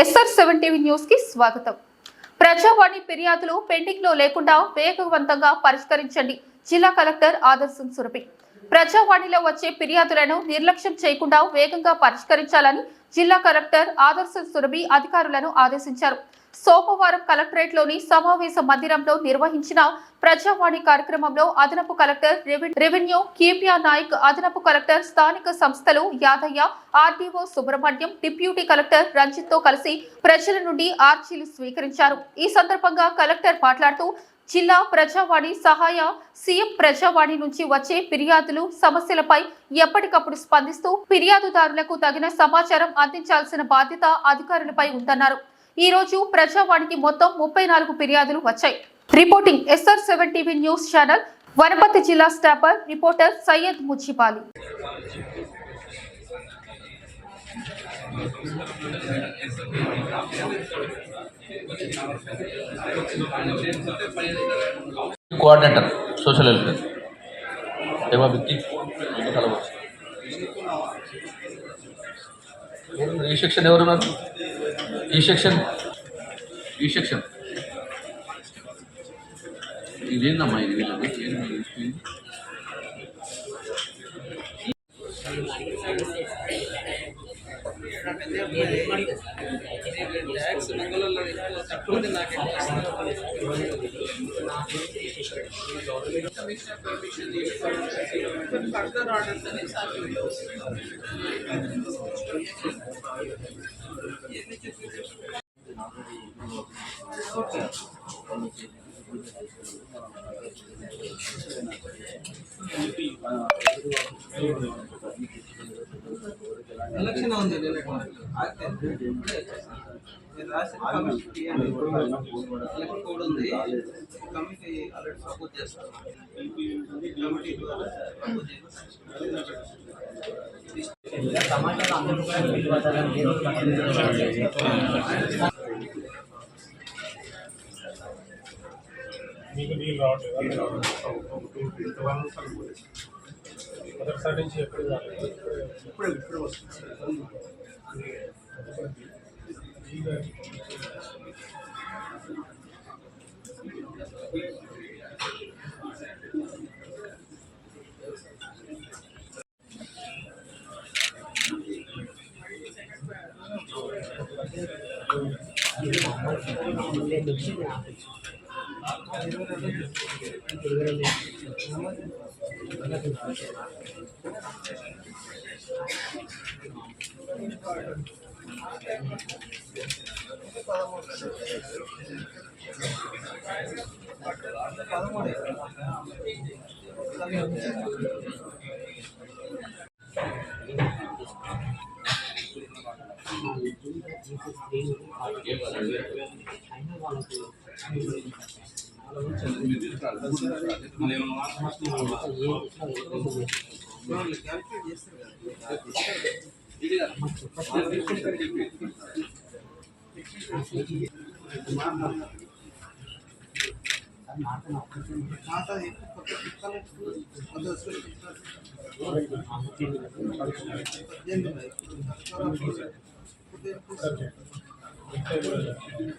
SR seven TV న్యూస్కి స్వాగతం. ప్రజావాణి ఫిర్యాదులు పెండింగ్లో లేకుండా వేగవంతంగా పరిష్కరించండి. జిల్లా కలెక్టర్ ఆదర్శం సురభి. ప్రజావాణిలో వచ్చే ఫిర్యాదులను నిర్లక్ష్యం చేయకుండా వేగంగా పరిష్కరించాలని జిల్లా కలెక్టర్ ఆదర్శ సురభి అధికారులను ఆదేశించారు. సోమవారం కలెక్టరేట్లోని సమావేశ మందిరంలో నిర్వహించిన ప్రజావాణి కార్యక్రమంలో అదనపు కలెక్టర్ రెవెన్యూ కేపీఆర్ నాయక్ అదనపు కలెక్టర్ స్థానిక సంస్థలు Yadayya RDO Subrahmanyam deputy collector రంజిత్తో కలిసి ప్రజల నుండి ఆర్జీలు స్వీకరించారు. ఈ సందర్భంగా కలెక్టర్ మాట్లాడుతూ జిల్లా ప్రజావాణి సహాయ సీఎం ప్రజావాణి నుంచి వచ్చే ఫిర్యాదులు సమస్యలపై ఎప్పటికప్పుడు స్పందిస్తూ ఫిర్యాదుదారులకు తగిన సమాచారం అందించాల్సిన బాధ్యత అధికారులపై ఉందన్నారు. ఈ రోజు ప్రజావాణికి మొత్తం ముప్పై నాలుగు ఫిర్యాదులు వచ్చాయి. Reporting SR seven TV news channel Wanaparthy జిల్లా stopper reporter Syed ముచ్చిపాలి coordinator social welfare ఏమో వ్యక్తి కలవచ్చు ఈ సెక్షన్ ఎవరున్నారు ఈ సెక్షన్? ఈ సెక్షన్. ఇదేందమ్మా ఇది? ట్యాక్స్ మంగళూరులో ఎక్కువ తక్కువ నాకు ఫర్దర్ ఆర్డర్స్ అని సాగు ఎలక్షన్ ఉంది మీరు రాసిన కమిటీ ఎలక్షన్ కోడ్ ఉంది. కమిటీ ఆల్రెడీ సపోర్ట్ కమిటీ ద్వారా మీకు నీళ్ళు రావట్లేదు. మొదటిసారి నుంచి ఎప్పుడు రాలేదు. ఇప్పుడు ఇప్పుడు వస్తుంది. కదా మాట పద్దెనిమిది ఇప్పుడు